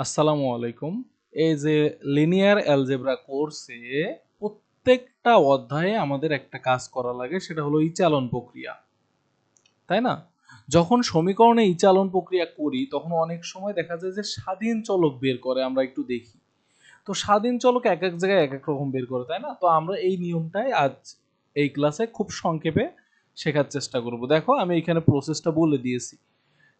আসসালামু আলাইকুম। এই যে লিনিয়ার অ্যালজেব্রা কোর্সে প্রত্যেকটা অধ্যায়ে আমাদের একটা কাজ করা লাগে, সেটা হলো ইচালন প্রক্রিয়া। তাই না? যখন সমীকরণে ইচালন প্রক্রিয়া করি, তখন অনেক সময় দেখা যায় যে স্বাধীন চলক বের করে আমরা একটু দেখি। তো স্বাধীন চলক এক এক জায়গায় এক এক রকম বের করে, তাই না? তো আমরা এই নিয়মটাই আজ এই ক্লাসে খুব সংক্ষেপে শেখার চেষ্টা করব। দেখো, আমি এখানে প্রসেসটা বলে দিয়েছি।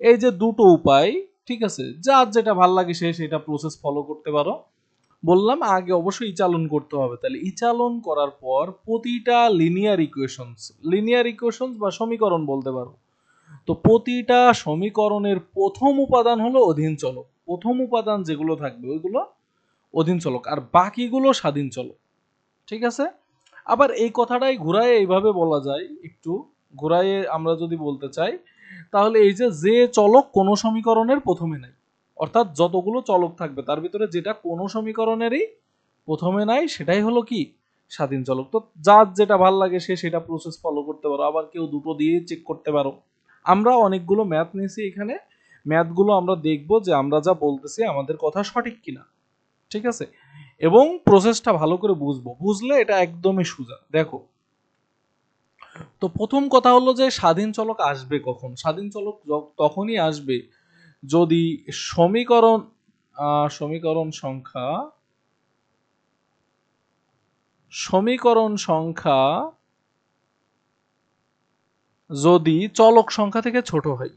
এই যে দুটো উপায় ঠিক আছে, যার যেটা ভালো লাগে সে সেটা প্রসেস ফলো করতে পারো। বললাম, আগে অবশ্যই ইচালন করতে হবে। তাহলে ইচালন করার পর প্রতিটা লিনিয়ার ইকুয়েশনস লিনিয়ার ইকুয়েশনস বা সমীকরণ বলতে পারো। তো প্রতিটা সমীকরণের প্রথম উপাদান হলো অধীন চলক। প্রথম উপাদান যেগুলো থাকবে ওইগুলো অধীন চলক, আর বাকিগুলো স্বাধীন চলক। ঠিক আছে? আবার এই কথাটাই ঘুরায় এইভাবে বলা যায় একটু। ঘুরায়ে আমরা যদি বলতে চাই, তাহলে এই যে যে চলক কোনো সমীকরণের প্রথমে নাই, অর্থাৎ যতগুলো চলক থাকবে, তার ভিতরে যেটা কোনো সমীকরণেরই প্রথমে নাই, সেটাই হলো কি? স্বাধীন চলক। তো যার যেটা ভালো লাগে, সে সেটা প্রসেস ফলো করতে পারো। আবার কেউ দুটো দিয়ে চেক করতে পারো। আমরা অনেকগুলো ম্যাথ নিয়েছি এখানে। ম্যাথগুলো আমরা দেখব যে আমরা যা বলতেছি আমাদের কথা সঠিক কিনা। ঠিক আছে? এবং প্রসেসটা ভালো করে বুঝব। বুঝলে এটা একদমই সোজা। দেখো তো প্রথম কথা হলো যে স্বাধীন চলক আসবে কখন? স্বাধীন চলক তখনই আসবে যদি সমীকরণ সমীকরণ সংখ্যা সমীকরণ সংখ্যা যদি চলক সংখ্যা থেকে ছোট হয়।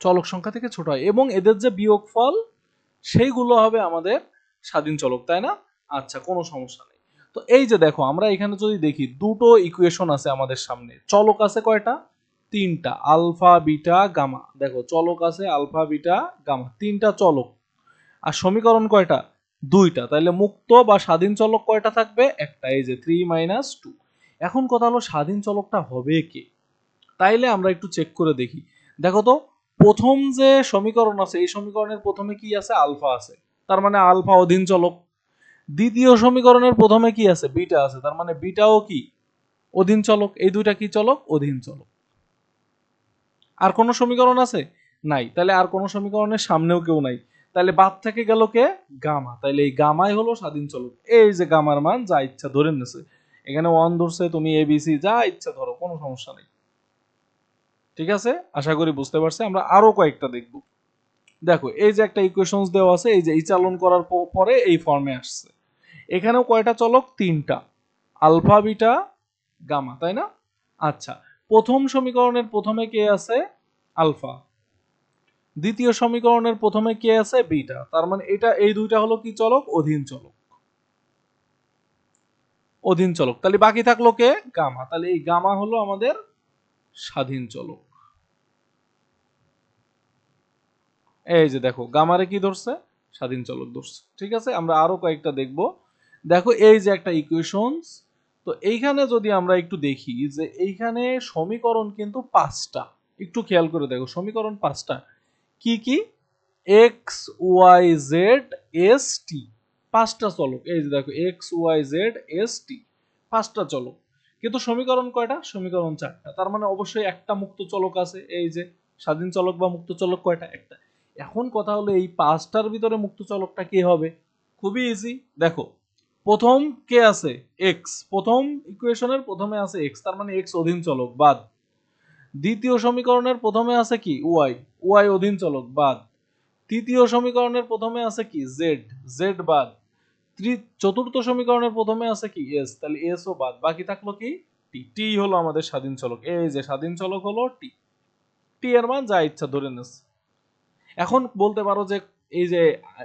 চলক সংখ্যা থেকে ছোট হয় এবং এদের যে বিয়োগফল, সেইগুলো হবে আমাদের স্বাধীন চলক, তাই না? আচ্ছা কোনো সমস্যা নেই। তো এই যে দেখো, আমরা এখানে যদি দেখি, দুটো ইকুয়েশন আছে আমাদের সামনে। চলক আছে কয়টা? তিনটা। Alpha, beta, gamma. দেখো, চলক আছে, আলফা, বিটা, গামা। তিনটা চলক। আর সমীকরণ কয়টা? দুইটা। তাহলে মুক্ত বা স্বাধীন চলক কয়টা থাকবে? একটা। এই যে থ্রি মাইনাস টু এখন কথা হলো, স্বাধীন চলকটা হবে কে? তাইলে আমরা একটু চেক করে দেখি। দেখো তো, প্রথম যে সমীকরণ আছে, এই সমীকরণের প্রথমে কি আছে? আলফা আছে। তার মানে আলফা অধীন চলক। দ্বিতীয় সমীকরণের প্রথমে কি আছে? বিটা আছে। তার মানে বিটাও কি? অধীন চলক। এই দুইটা কি চলক? অধীন চলক। আর কোন সমীকরণ আছে? নাই। তাহলে আর কোন সমীকরণের সামনেও কেউ নাই। তাহলে বাদ থেকে গেল কে? গামা। তাহলে এই গামাই হলো স্বাধীন চলক। এই যে গামার মান, যা ইচ্ছা ধরে নেছে। এখানে ওয়ান ধরছে, তুমি এবিসি যা ইচ্ছা ধরো, কোনো সমস্যা নেই। ঠিক আছে? আশা করি বুঝতে পারছি। আমরা আরও কয়েকটা দেখব। দেখো, এই যে একটা ইকুয়েশনস দেওয়া আছে, এই যে এই চালন করার পরে এই ফর্মে আসছে। এখানেও কয়টা চলক? তিনটা। আলফা, বিটা, গামা, তাই না? আচ্ছা প্রথম সমীকরণের প্রথমে কে আছে? আলফা। দ্বিতীয় সমীকরণের প্রথমে কে আছে? বিটা। তার মানে এটা, এই দুইটা হলো কি চলক? অধীন চলক। অধীন চলক। তাহলে বাকি থাকল কে? গামা। তাহলে এই গামা হলো আমাদের স্বাধীন চলক। এই যে দেখো, গামারে কি ধরছে? স্বাধীন চলক ধরছে। ঠিক আছে? আমরা আরও কয়েকটা দেখব। দেখো এই যে একটা ইকুয়েশনস তো এইখানে যদি আমরা একটু দেখি যে এইখানে সমীকরণ কিন্তু পাঁচটা, একটু খেয়াল করে দেখো, সমীকরণ পাঁচটা, কি কি? X Y Z S T পাঁচটা চলক, এই যে দেখো X Y Z S T পাঁচটা চলক, কিন্তু সমীকরণ কয়টা? সমীকরণ চারটা, তার মানে অবশ্যই একটা মুক্ত চলক আছে, এই যে স্বাধীন চলক বা মুক্ত চলক কয়টা? একটা। এখন কথা হলো এই পাঁচটার ভিতরে মুক্ত চলকটা কি হবে? খুবই ইজি দেখো প্রথম কে আছে? এক্স প্রথম ইকুয়েশনের প্রথমে আছে এক্স তার মানে এক্স অধীন চলক, বাদ। দ্বিতীয় সমীকরণের প্রথমে আছে কি? ওয়াই ওয়াই অধীন চলক, বাদ। তৃতীয় সমীকরণের প্রথমে আছে কি? জেড জেড বাদ। চতুর্থ সমীকরণের প্রথমে আছে কি? এস তাহলে এস ও বাদ। বাকি থাকল কি? টি টি হলো আমাদের স্বাধীন চলক। এই যে স্বাধীন চলক হলো টি টি এর মান যা ইচ্ছা ধরে নেস। এখন বলতে পারো যে এই যে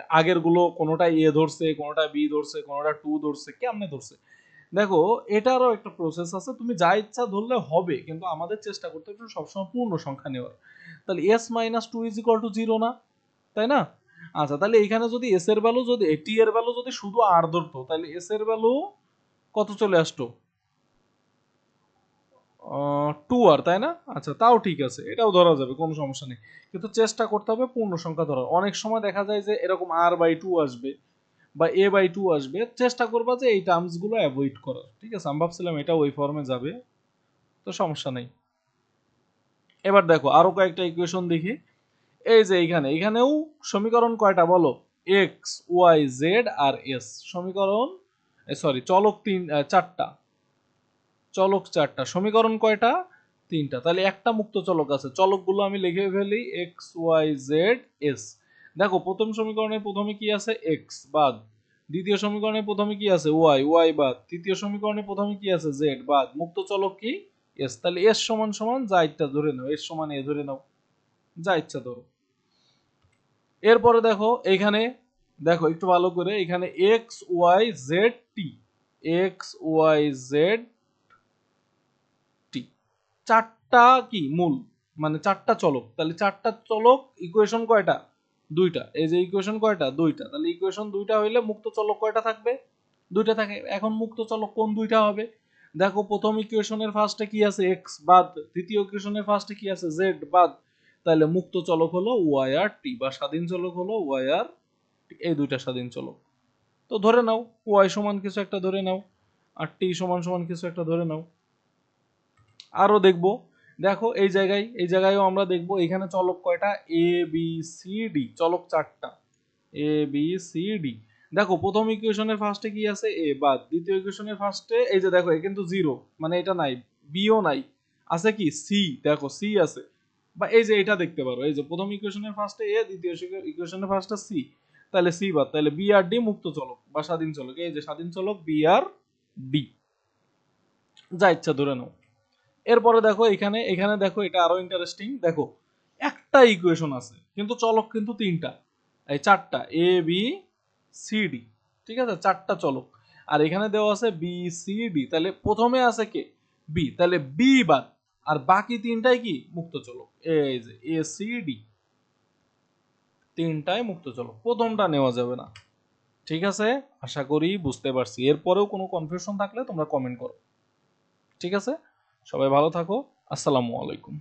আগেরগুলো কোনোটা এ ধরছে, কোনোটা বি ধরছে, কোনোটা টু ধরছে, কেমনে ধরছে? দেখো, এটারও একটা প্রসেস আছে, তুমি যা ইচ্ছা ধরলে হবে, কিন্তু আমাদের চেষ্টা করতে হবে সবসময় পূর্ণ সংখ্যা নেওয়ার। তাহলে S minus two is equal to zero না? তাই না? আচ্ছা তাহলে এখানে যদি এস এর ভ্যালু যদি, এ টি এর ভ্যালু যদি শুধু আর ধরতো, তাহলে এস এর ভ্যালু কত চলে আসতো? টু আর তাই না? আচ্ছা তাও ঠিক আছে। এটাও ধরা যাবে, কোনো সমস্যা নেই। কিন্তু চেষ্টা করতে হবে পূর্ণ সংখ্যা ধরার। অনেক সময় দেখা যায় যে এরকম আর বাই টু আসবে বা এ বাই টু আসবে, চেষ্টা করবা যে এই টার্মসগুলো অ্যাভয়েড করার। ঠিক আছে? আমি ভাবছিলাম এটা ওই ফর্মে যাবে, তো সমস্যা নেই। এবার দেখো, আরও কয়েকটা ইকুয়েশন দেখি। এই যে এইখানে এখানেও সমীকরণ কয়টা বলো? এক্স ওয়াই জেড আর এস সমীকরণ সরি চলক তিন চারটা। চলক চারটা। সমীকরণ কয়টা? তিনটা। তাহলে একটা মুক্ত চলক আছে। চলকগুলো আমি লিখে ফেলি এক্স, ওয়াই, জেড, এস। দেখো, প্রথম সমীকরণের প্রথমে কি আছে? এক্স, বাদ। দ্বিতীয় সমীকরণের প্রথমে কি আছে? ওয়াই ওয়াই, বাদ। তৃতীয় সমীকরণের প্রথমে কি আছে? জেড, বাদ। মুক্ত চলক কি? এস। তাহলে এস সমান সমান যা ইচ্ছা ধরে নাও। এস সমান এ ধরে নাও। যা ইচ্ছা ধরো। এরপরে দেখো, এখানে দেখো, একটু ভালো করে। এখানে X, Y, Z, T. X, Y, Z চারটা কি? মূল। মানে চারটা চলক। তাহলে চারটা চলক ইকুয়েশন কয়টা? দুইটা। এই যে ইকুয়েশন কয়টা? দুইটা। তাহলে ইকুয়েশন দুইটা হইলে মুক্ত চলক কয়টা থাকবে? দুইটা থাকে। এখন মুক্ত চলক কোন দুইটা হবে? দেখো, প্রথম ইকুয়েশনের ফার্স্টে কি আছে? এক্স বাদ। দ্বিতীয় ইকুয়েশনের ফার্স্টে কি আছে? জেড বাদ। তাহলে মুক্ত চলক হলো ওয়াই আর টি বা স্বাধীন চলক হলো ওয়াই আর এই দুইটা স্বাধীন চলক। তো ধরে নাও ওয়াই সমান কিছু একটা ধরে নাও, আর টি সমান সমান কিছু একটা ধরে নাও। আরও দেখব। দেখো, এই জায়গায়, এই জায়গায়ও আমরা দেখব, এখানে চলক কয়টা? এ বি সি ডি চলক চারটা। এ বি সি ডি দেখো, প্রথম ইকুয়েশনের ফার্স্টে কি আছে? এ বাদ। দ্বিতীয় ইকুয়েশনের ফার্স্টে এই যে দেখো কিন্তু জিরো মানে এটা নাই বিও নাই। আছে কি? সি দেখো সি আছে। বা এই যে এটা দেখতে পারো, এই যে প্রথম ইকুয়েশনের ফার্স্টে এ দ্বিতীয় ইকুয়েশনের ফার্স্টে সি তাহলে সি বাদ তাহলে বি আর ডি মুক্ত চলক বা স্বাধীন চলক। এই যে স্বাধীন চলক বি আর ডি যা ইচ্ছা ধরে নাও। এরপরে দেখো এখানে এখানে দেখো এটা আরও ইন্টারেস্টিং দেখো, একটা ইকুয়েশন আছে, কিন্তু চলক কিন্তু তিনটা। এই চারটা এ বি সি ডি ঠিক আছে? চারটা চলক। আর এখানে দেওয়া আছে বি সি ডি তাহলে প্রথমে আছে কে? বি তাহলে বি বাদ। আর বাকি তিনটাই কি? মুক্ত চলক। এই যে এ সি ডি তিনটাই মুক্ত চলক। প্রথমটা নেওয়া যাবে না। ঠিক আছে? আশা করি বুঝতে পারছি। এরপরেও কোনো কনফিউশন থাকলে তোমরা কমেন্ট করো। ঠিক আছে? সবাই ভালো থাকো আসসালামু আলাইকুম।